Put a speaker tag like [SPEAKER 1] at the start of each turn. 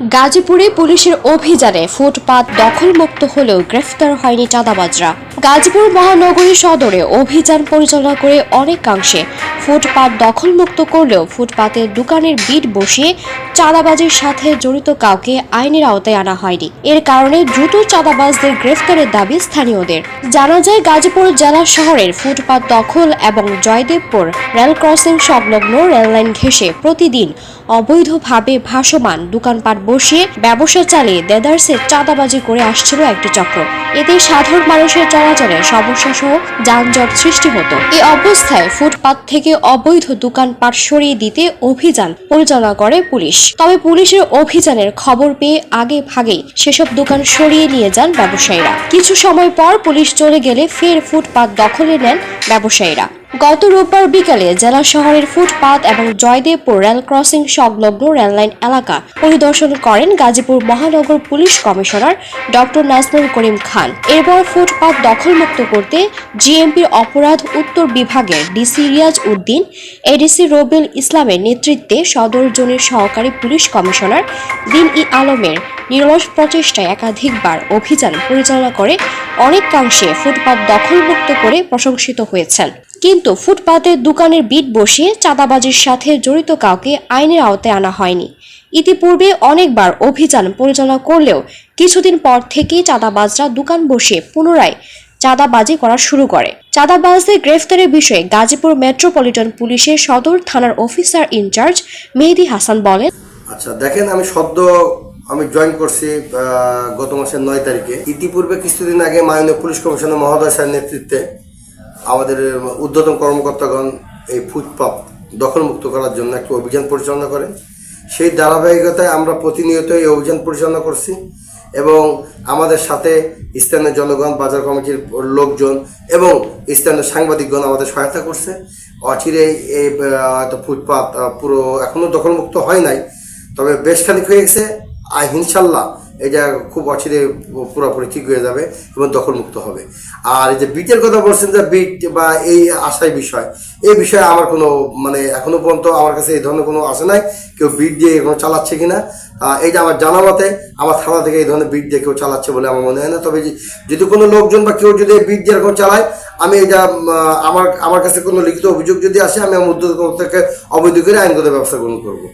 [SPEAKER 1] গাজীপুরে পুলিশের অভিযানে ফুটপাত দখলমুক্ত হলেও গ্রেফতার হয়নি চাঁদাবাজরা। গাজীপুর মহানগরী সদরে অভিযান পরিচালনা করে অনেকাংশে ফুটপাত দখলমুক্ত করলেও ফুটপাতে দোকানের বিট বসিয়ে চাঁদাবাজির সাথে জড়িত কাউকে আইনের আওতায় আনা হয়নি। এর কারণে দ্রুত চাঁদাবাজদের গ্রেফতারের দাবি স্থানীয়দের। জানা যায়, গাজীপুর জেলা শহরের ফুটপাত দখল এবং জয়দেবপুর রেল ক্রসিং সংলগ্ন রেললাইন ঘেঁষে প্রতিদিন অবৈধভাবে ভাসমান দোকানপাট বসিয়ে ব্যবসা চালিয়ে দেদারসে চাঁদাবাজি করে আসছিল একটি চক্র। এতে সাধারণ মানুষের চলাচলে সমস্যা সহ যানজট সৃষ্টি হতো। এই অবস্থায় ফুটপাত থেকে অবৈধ দোকানপাট সরিয়ে দিতে অভিযান পরিচালনা করে পুলিশ। তবে পুলিশের অভিযানের খবর পেয়ে আগে ভাগেই সেসব দোকান সরিয়ে নিয়ে যান ব্যবসায়ীরা। কিছু সময় পর পুলিশ চলে গেলে ফের ফুটপাত দখলে নেন ব্যবসায়ীরা। গত রোববার বিকালে জেলা শহরের ফুটপাত এবং জয়দেবপুর রেল ক্রসিং সংলগ্ন রেললাইন এলাকা পরিদর্শন করেন গাজীপুর মহানগর police commissioner doctor Nazmul Karim Khan. এরপর ফুটপাত দখলমুক্ত করতে জিএমপির অপরাধ উত্তর বিভাগের ডিসি রিয়াজ উদ্দিন, এডিসি রবিউল ইসলামের নেতৃত্বে সদর জোনের সহকারী পুলিশ কমিশনার দিন ই আলমের নিরলস প্রচেষ্টায় একাধিকবার অভিযান পরিচালনা করে অনেকাংশে ফুটপাত দখলমুক্ত করে প্রশংসিত হয়েছেন। কিন্তু ফুটপাতের দোকানের বিট বসিয়ে চাঁদাবাজির সাথে জড়িত কাউকে আইনের আওতায় আনা হয়নি। ইতিপূর্বে অনেকবার অভিযান পরিচালনা করলেও কিছুদিন পর থেকেই চাঁদাবাজরা দোকান বসিয়ে পুনরায় চাঁদাবাজি করা শুরু করে। চাঁদাবাজদের গ্রেফতারের বিষয়ে গাজীপুর মেট্রোপলিটন পুলিশের সদর থানার অফিসার ইনচার্জ মেহেদি হাসান বলেন
[SPEAKER 2] আচ্ছা দেখেন আমি সদ্য আমি জয়েন করছি গত মাসের নয় তারিখে। ইতিপূর্বে কিছুদিন আগে মাননীয় পুলিশ কমিশনার মহোদয় নেতৃত্বে আমাদের উদ্যতন কর্মকর্তাগণ এই ফুটপাত দখলমুক্ত করার জন্য একটি অভিযান পরিচালনা করেন সেই ধারাবাহিকতায় আমরা প্রতিনিয়ত এই অভিযান পরিচালনা করছি এবং আমাদের সাথে স্থানীয় জনগণ, বাজার কমিটির লোকজন এবং স্থানীয় সাংবাদিকগণ আমাদের সহায়তা করছে। অচিরে এই ফুটপাত পুরো এখনও দখলমুক্ত হয় নাই, তবে বেশ খানিক হয়ে গেছে। ইনশাল্লাহ এটা খুব অচিরে পুরোপুরি ঠিক হয়ে যাবে এবং দখলমুক্ত হবে। আর এই যে বিটের কথা বলছেন যে বিট বা এই আশায় বিষয় এই বিষয়ে আমার কোনো মানে এখনও পর্যন্ত আমার কাছে এই ধরনের কোনো আশা নাই। কেউ বিট দিয়ে এখনও চালাচ্ছে কিনা আহ, এইটা আমার জানা মতে আমার থানা থেকে এই ধরনের বিট দিয়ে কেউ চালাচ্ছে বলে আমার মনে হয় না। তবে যদি কোনো লোকজন বা কেউ যদি বিট দিয়ে এরকম চালায় আমি এটা আমার আমার কাছে কোনো লিখিত অভিযোগ যদি আসে আমি আমার উদ্যোগ থেকে অবৈধ করে আইনগত ব্যবস্থা গ্রহণ করব।